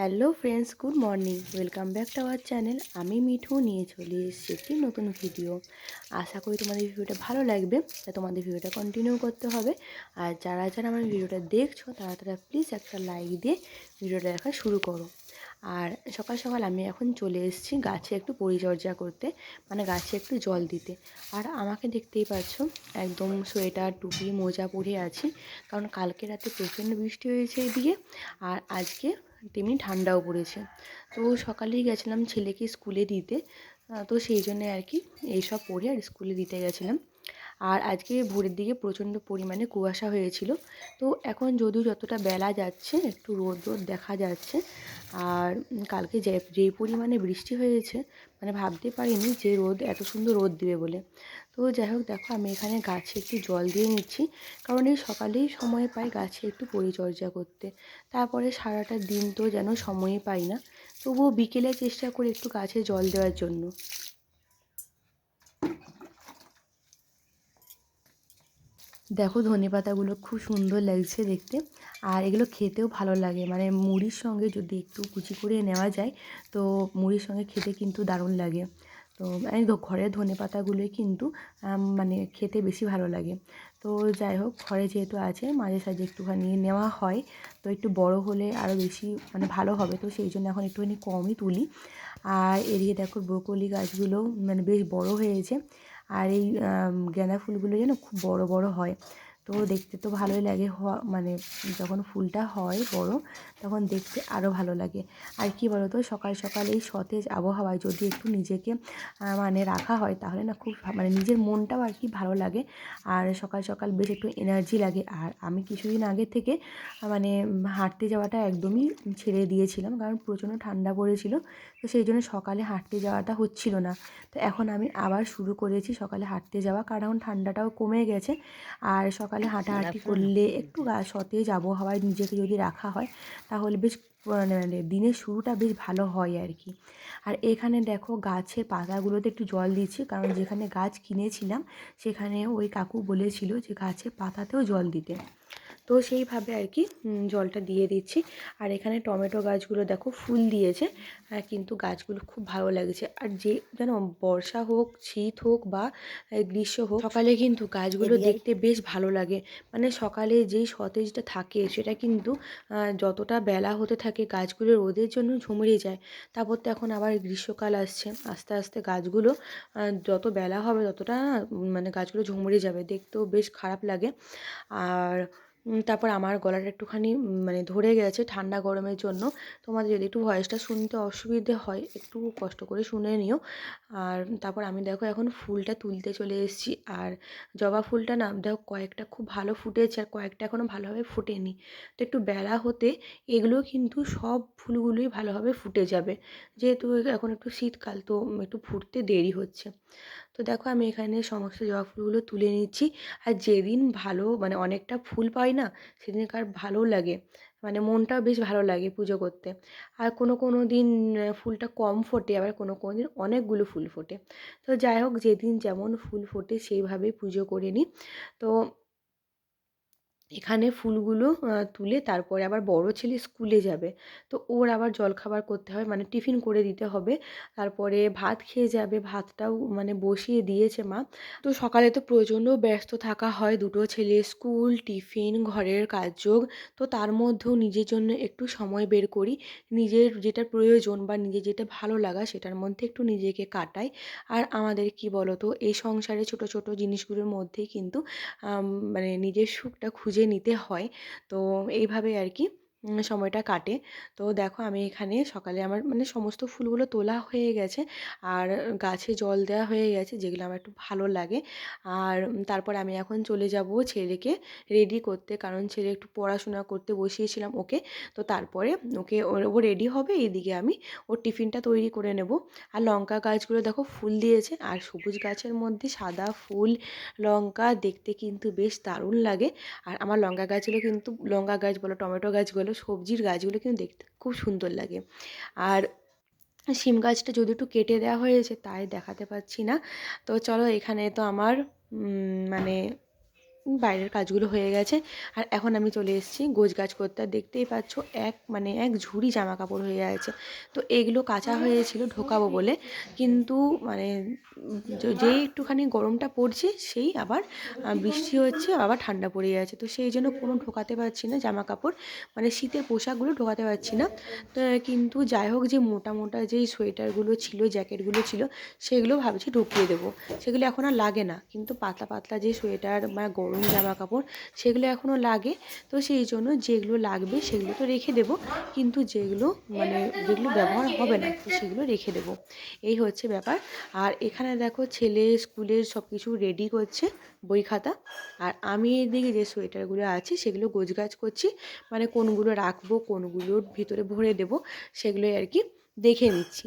Hello friends, good morning. Welcome back to our channel. আমি মিঠু, নিয়ে চলে এসেছি একটি নতুন ভিডিও। আশা করি তোমাদের ভিডিওটা ভালো লাগবে তা তোমাদের ভিডিওটা কন্টিনিউ করতে হবে। আর যারা যারা আমার ভিডিওটা দেখছ, তারা তারা প্লিজ একটা লাইক দিয়ে ভিডিওটা দেখা শুরু করো। আর সকাল সকাল আমি এখন চলে এসেছি গাছে একটু পরিচর্যা করতে মানে গাছে একটু জল দিতে। আর আমাকে দেখতেই পাচ্ছ, একদম সোয়েটার, টুপি, মোজা পরে আছি। কারণ কালকে রাতে প্রচণ্ড বৃষ্টি হয়েছে এদিকে। আর আজকে তেমনি ঠান্ডাও পড়েছে। তো সকালেই গেছিলাম ছেলেকে স্কুলে দিতে। তো সেই জন্যে আর কি এইসব পরে আর স্কুলে দিতে গেছিলাম। আর আজকে ভোরের দিকে প্রচণ্ড পরিমাণে কুয়াশা হয়েছিল। তো এখন যদিও যতটা বেলা যাচ্ছে, একটু রোদ রোদ দেখা যাচ্ছে, আর কালকে যে, যেই পরিমাণে বৃষ্টি হয়েছে মানে ভাবতে পারিনি যে রোদ এত সুন্দর রোদ দিবে বলে। তো যাই হোক দেখো, আমি এখানে গাছে একটু জল দিয়ে নিচ্ছি। কারণ এই সকালেই সময় পাই গাছে একটু পরিচর্যা করতে। তারপরে সারাটা দিন তো যেন সময়ই পাই না। তবুও বিকেলে চেষ্টা করি একটু গাছে জল দেওয়ার জন্য। দেখো ধনে পাতাগুলো খুব সুন্দর লাগছে দেখতে। আর এগুলো খেতেও ভালো লাগে। মানে মুড়ির সঙ্গে যদি একটু কুচি করে নেওয়া যায়, তো মুড়ির সঙ্গে খেতে কিন্তু দারুণ লাগে। তো এই ঘরের ধনে পাতাগুলোই কিন্তু মানে খেতে বেশি ভালো লাগে। তো যাই হোক, ঘরে যেহেতু আছে, মাঝে সাঝে একটুখানি নেওয়া হয়। তো একটু বড় হলে আরও বেশি মানে ভালো হবে। তো সেই জন্য এখন একটুখানি কমই তুলি। আর এদিকে দেখো, ব্রোকলি গাছগুলো মানে বেশ বড় হয়েছে। আর এই গাঁদা ফুলগুলো যেন খুব বড় বড় হয়। তো দেখতে তো ভালোই লাগে মানে যখন ফুলটা হয় বড়, তখন দেখতে আরও ভালো লাগে। আর কি বলো তো সকাল সকাল এই সতেজ আবহাওয়ায় যদি একটু নিজেকে মানে রাখা হয়, তাহলে না খুব মানে নিজের মনটাও আর কি ভালো লাগে। আর সকাল সকাল বেশ একটু এনার্জি লাগে। আর আমি কিছুদিন আগে থেকে মানে হাঁটতে যাওয়াটা একদমই ছেড়ে দিয়েছিলাম, কারণ প্রচণ্ড ঠান্ডা পড়েছিল। তো সেই জন্য সকালে হাঁটতে যাওয়াটা হচ্ছিল না। তো এখন আমি আবার শুরু করেছি সকালে হাঁটতে যাওয়া, কারণ ঠান্ডাটাও কমে গেছে। আর সকালে হাঁটাহাঁটি করলে একটু গা সতেজ আবহাওয়ায় নিজেকে যদি রাখা হয় তাহলে বেশ মানে দিনের শুরুটা বেশ ভালো হয় আর কি আর এখানে দেখো গাছের পাতাগুলোতে একটু জল দিচ্ছি কারণ যেখানে গাছ কিনেছিলাম সেখানে ওই কাকু বলেছিল যে গাছের পাতাতেও জল দিতে। তো সেইভাবে আর কি জলটা দিয়ে দিচ্ছি। আর এখানে টমেটো গাছগুলো দেখো ফুল দিয়েছে কিন্তু গাছগুলো খুব ভালো লাগছে। আর যে যেন বর্ষা হোক শীত হোক বা গ্রীষ্ম হোক সকালে কিন্তু গাছগুলো দেখতে বেশ ভালো লাগে। মানে সকালে যেই সতেজটা থাকে সেটা কিন্তু যতটা বেলা হতে থাকে গাছগুলো রোদের জন্য ঝুমড়ে যায়। তারপর তো এখন আবার গ্রীষ্মকাল আসছে। আস্তে আস্তে গাছগুলো যত বেলা হবে ততটা মানে গাছগুলো ঝুমড়ে যাবে। দেখতেও বেশ খারাপ লাগে। আর তারপর আমার গলাটা একটুখানি মানে ধরে গেছে ঠান্ডা গরমের জন্য। তোমাদের যদি একটু ভয়েসটা শুনতে অসুবিধে হয়, একটু কষ্ট করে শুনে নিও। আর তারপর আমি দেখো এখন ফুলটা তুলতে চলে এসেছি। আর জবা ফুলটা না, দেখো কয়েকটা খুব ভালো ফুটেছে আর কয়েকটা এখনও ভালোভাবে ফুটেনি। তো একটু বেলা হতে এগুলো কিন্তু সব ফুলগুলোই ভালোভাবে ফুটে যাবে। যেহেতু এখন একটু শীতকাল, তো একটু ফুটতে দেরি হচ্ছে। তো দেখো আমি এখানে সমস্ত জবা ফুলগুলো তুলে নিচ্ছি। আর যেদিন ভালো মানে অনেকটা ফুল পাই না, সেদিনকার ভালো লাগে। মানে মনটাও বেশ ভালো লাগে পুজো করতে। আর কোনো কোনো দিন ফুলটা কম ফোটে, আবার কোনো কোনো দিন অনেকগুলো ফুল ফোটে। তো যাই হোক, যেদিন যেমন ফুল ফোটে সেইভাবেই পুজো করে নিই। তো এখানে ফুলগুলো তুলে তারপরে আবার বড় ছেলে স্কুলে যাবে। তো ওর আবার জলখাবার করতে হবে মানে টিফিন করে দিতে হবে। তারপরে ভাত খেয়ে যাবে, ভাতটাও মানে বসিয়ে দিয়েছে মা। তো সকালে তো প্রচণ্ড ব্যস্ত থাকা হয়, দুটো ছেলে স্কুল, টিফিন, ঘরের কাজযোগ। তো তার মধ্যেও নিজের জন্য একটু সময় বের করি। নিজের যেটা প্রয়োজন বা নিজের যেটা ভালো লাগা, সেটার মধ্যে একটু নিজেকে কাটাই। আর আমাদের কি বলতো, এই সংসারে ছোট ছোট জিনিসগুলোর মধ্যেই কিন্তু মানে নিজের সুখটা খুঁজে খুঁজে নিতে হয়। তো এইভাবে আর কি সময়টা কাটে। তো দেখো আমি এখানে সকালে আমার মানে সমস্ত ফুলগুলো তোলা হয়ে গেছে। আর গাছে জল দেওয়া হয়ে গেছে, যেগুলো আমার একটু ভালো লাগে। আর তারপর আমি এখন চলে যাব ছেলেকে রেডি করতে। কারণ ছেলে একটু পড়াশোনা করতে বসিয়েছিলাম ওকে। তো তারপরে ওকে ও রেডি হবে এইদিকে আমি ওর টিফিনটা তৈরি করে নেব। আর লঙ্কা গাছগুলো দেখো ফুল দিয়েছে। আর সবুজ গাছের মধ্যে সাদা ফুল, লঙ্কা দেখতে কিন্তু বেশ দারুণ লাগে। আর আমার লঙ্কা গাছগুলো কিন্তু, লঙ্কা গাছ বলো, টমেটো গাছ বলো সবজির গাছগুলো কিন্তু দেখতে খুব সুন্দর লাগে। আর শিম গাছটা যদি একটু কেটে দেওয়া হয়েছে তাই দেখাতে পাচ্ছি না। তো চলো এখানে তো আমার মানে বাইরের কাজগুলো হয়ে গেছে। আর এখন আমি চলে এসেছি গোছ গাছ করতে দেখতেই পাচ্ছ, এক মানে এক ঝুড়ি জামা কাপড় হয়ে আছে। তো এগুলো কাঁচা হয়েছিল, ঢোকাবো বলে। কিন্তু মানে যেই একটুখানি গরমটা পড়ছে, সেই আবার বৃষ্টি হচ্ছে, আবার ঠান্ডা পড়ে যাচ্ছে তো সেই জন্য কোনো ঢোকাতে পারছি না জামা কাপড় মানে শীতের পোশাকগুলো ঢোকাতে পারছি না। তো কিন্তু যাই হোক, যে মোটা মোটা যেই সোয়েটারগুলো ছিল, জ্যাকেটগুলো ছিল, সেগুলো ভাবছি ঢুকিয়ে দেবো। সেগুলো এখন আর লাগে না। কিন্তু পাতলা পাতলা যে সোয়েটার বা গরম জামা কাপড় সেগুলো এখনও লাগে। তো সেই জন্য যেগুলো লাগবে সেগুলো তো রেখে দেবো। কিন্তু যেগুলো মানে যেগুলো ব্যবহার হবে না, তো সেগুলো রেখে দেবো। এই হচ্ছে ব্যাপার। আর এখানে দেখো ছেলে স্কুলের সব কিছু রেডি করছে বই খাতা। আর আমি এদিকে যে সোয়েটারগুলো আছে সেগুলো গোছগাছ করছি। মানে কোনগুলো রাখব, কোনগুলোর ভিতরে ভরে দেবো, সেগুলোই আর কি দেখে নিচ্ছি।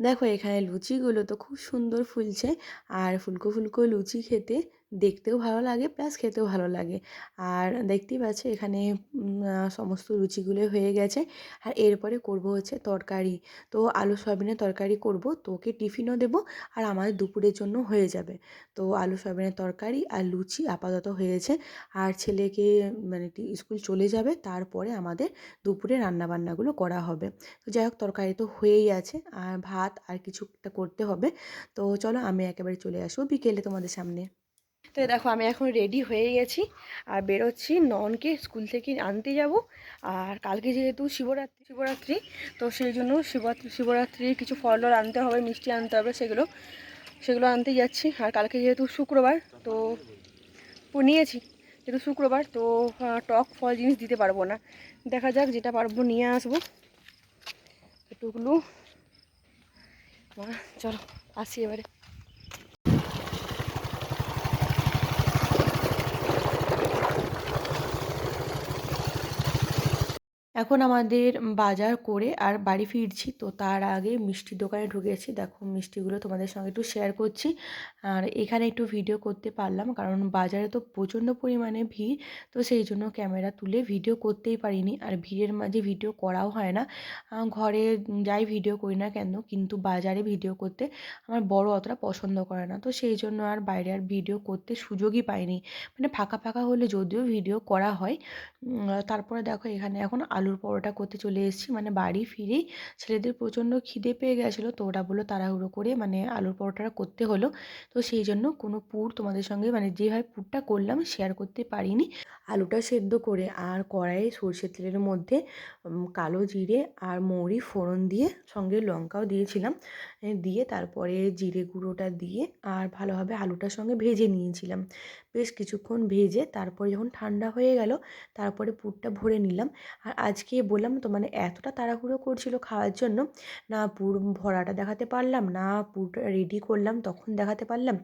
দেখো এখানে লুচিগুলো তো খুব সুন্দর ফুলছে। আর ফুলকো ফুলকো লুচি খেতে দেখতেও ভালো লাগে, প্লাস খেতেও ভালো লাগে। আর দেখতেই পাচ্ছ এখানে সমস্ত লুচিগুলো হয়ে গেছে। আর এরপরে করব হচ্ছে তরকারি। তো আলু সয়াবিনের তরকারি করব তো ওকে টিফিনও দেবো আর আমাদের দুপুরের জন্য হয়ে যাবে। তো আলু সয়াবিনের তরকারি আর লুচি আপাতত হয়েছে। আর ছেলেকে মানে স্কুল চলে যাবে, তারপরে আমাদের দুপুরে রান্নাবান্নাগুলো করা হবে। তো যাই হোক, তরকারি তো হয়েই আছে, আর ভাত আর কিছু একটা করতে হবে। তো চলো আমি একেবারে চলে আসব বিকেলে তোমাদের সামনে। তো দেখো আমি এখন রেডি হয়ে গেছি। আর বেরোচ্ছি, ননকে স্কুল থেকে আনতে যাব। আর কালকে যেহেতু শিবরাত্রি শিবরাত্রি, তো সেই জন্য শিবরাত্রি, শিবরাত্রির কিছু ফল আনতে হবে, মিষ্টি আনতে হবে, সেগুলো সেগুলো আনতে যাচ্ছি। আর কালকে যেহেতু শুক্রবার, তো নিয়েছি। যেহেতু শুক্রবার, তো টক ফল জিনিস দিতে পারব না। দেখা যাক যেটা পারব নিয়ে আসব। টুকলু চলো, আসি এবারে। এখন আমাদের বাজার করে আর বাড়ি ফিরছি, তো তার আগে মিষ্টির দোকানে ঢুকেছি। দেখো মিষ্টিগুলো তোমাদের সঙ্গে একটু শেয়ার করছি। আর এখানে একটু ভিডিও করতে পারলাম, কারণ বাজারে তো প্রচণ্ড পরিমাণে ভিড়, তো সেই জন্য ক্যামেরা তুলে ভিডিও করতেই পারিনি। আর ভিড়ের মাঝে ভিডিও করাও হয় না। ঘরে যাই ভিডিও করি না কেন, কিন্তু বাজারে ভিডিও করতে আমার বড় অতটা পছন্দ করে না। তো সেই জন্য আর বাইরে আর ভিডিও করতে সুযোগই পাইনি। মানে ফাঁকা ফাঁকা হলে যদিও ভিডিও করা হয়। তারপরে দেখো এখানে এখন আলুর পরোটা করতে চলে এসেছি। মানে বাড়ি ফিরেই ছেলেদের প্রচণ্ড খিদে পেয়ে গেছিল। তো ওরা বলল তাড়াহুড়ো করে মানে আলুর পরোটাটা করতে হলো। তো সেই জন্য কোনো পুর তোমাদের সঙ্গে মানে যেভাবে পুরটা করলাম শেয়ার করতে পারিনি। আলুটা সেদ্ধ করে আর কড়াইয়ে সর্ষের তেলের মধ্যে কালো জিরে আর মৌরি ফোড়ন দিয়ে সঙ্গে লঙ্কাও দিয়েছিলাম। দিয়ে তারপরে জিরে গুঁড়োটা দিয়ে আর ভালোভাবে আলুটার সঙ্গে ভেজে নিয়েছিলাম। বেশ কিছুক্ষণ ভেজে তারপরে যখন ঠান্ডা হয়ে গেল, তারপরে পুরটা ভরে নিলাম। আর আজকে বললাম তো মানে এতটা তাড়াহুড়ো করছিল খাওয়ার জন্য, না পুর ভরাটা দেখাতে পারলাম, না পুরটা রেডি করলাম, তখন দেখাতে পারলাম,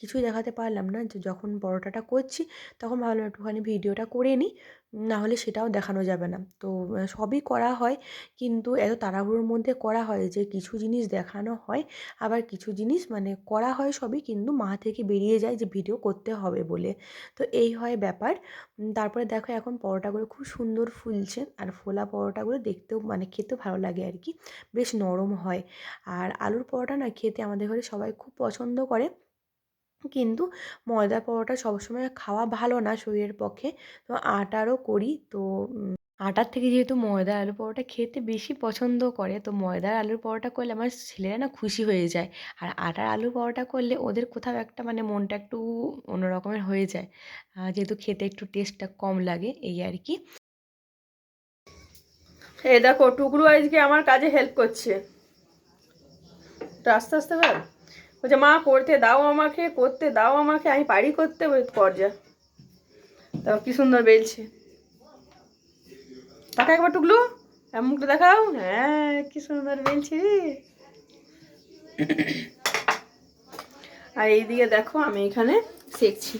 কিছুই দেখাতে পারলাম না। যখন পরোটাটা করছি, তখন ভাবলাম একটুখানি ভিডিওটা করে নিই। না হলে সেটাও দেখানো যাবে না। তো সবই করা হয় কিন্তু এত তাড়াহুড়োর মধ্যে করা হয় যে, কিছু জিনিস দেখানো হয়, আবার কিছু জিনিস মানে করা হয় সবই কিন্তু মা থেকে বেরিয়ে যায় যে, ভিডিও করতে হবে বলে। তো এই হয় ব্যাপার। তারপরে দেখো এখন পরোটাগুলো খুব সুন্দর ফুলছে আর ফোলা পরোটাগুলো দেখতেও মানে খেতেও ভালো লাগে আর কি, বেশ নরম হয়। আর আলুর পরোটা না খেতে আমাদের ঘরে সবাই খুব পছন্দ করে। কিন্তু ময়দা পরোটা সবসময় খাওয়া ভালো না শরীরের পক্ষে। তো আটারও করি। তো আটার থেকে যেহেতু ময়দার আলু পরোটা খেতে বেশি পছন্দ করে, তো ময়দার আলুর পরোটা করলে আমার ছেলেরা না খুশি হয়ে যায়। আর আটার আলু পরোটা করলে ওদের কোথাও একটা মানে মনটা একটু অন্য রকমের হয়ে যায়। যেহেতু খেতে একটু টেস্টটা কম লাগে, এই আর কি। এই দেখো, টুকরু আজকে আমার কাজে হেল্প করছে। তো আস্তে আস্তে ভাব বলছে, মা, করতে দাও আমাকে, করতে দাও আমাকে, আমি পারি করতে। কর যা তারপর কি সুন্দর বেলছে। তাকে একবার টুকলু মুখটা দেখাও। হ্যাঁ কি সুন্দর বেলছে। আর এইদিকে দেখো, আমি এখানে শেখছি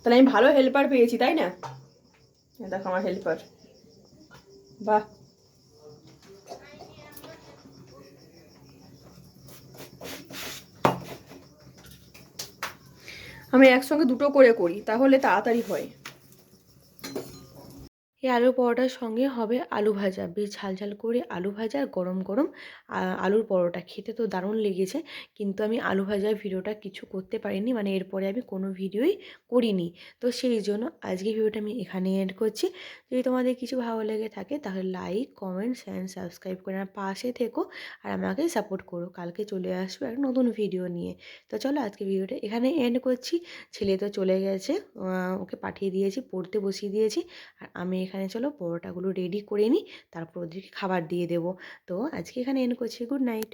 তাহলে আমি ভালো হেল্পার পেয়েছি, তাই না? দেখো আমার হেল্পার বাহ। আমি একসঙ্গে দুটো করে করি তাহলে তাড়াতাড়ি হয়। এই আলুর পরোটার সঙ্গে হবে আলু ভাজা। বেশ ঝাল ঝাল করে আলু ভাজা গরম গরম আলুর পরোটা। খেতে তো দারুণ লেগেছে, কিন্তু আমি আলু ভাজার ভিডিওটা কিছু করতে পারিনি মানে এরপরে আমি কোনো ভিডিওই করিনি। তো সেই জন্য আজকে ভিডিওটা আমি এখানে এড করছি। যদি তোমাদের কিছু ভালো লেগে থাকে, তাহলে লাইক কমেন্টস অ্যান্ড সাবস্ক্রাইব করে আমার পাশে থেকো আর আমাকে সাপোর্ট করো। কালকে চলে আসব একটা নতুন ভিডিও নিয়ে। তো চলো আজকে ভিডিওটা এখানে এন্ড করছি। ছেলে তো চলে গেছে ওকে পাঠিয়ে দিয়েছি, পড়তে বসিয়ে দিয়েছি, আর আমি এখানে চলো পরোটাগুলো রেডি করে নিই, তারপর ওদেরকে খাবার দিয়ে দেবো। তো আজকে এখানে এন করছি গুড নাইট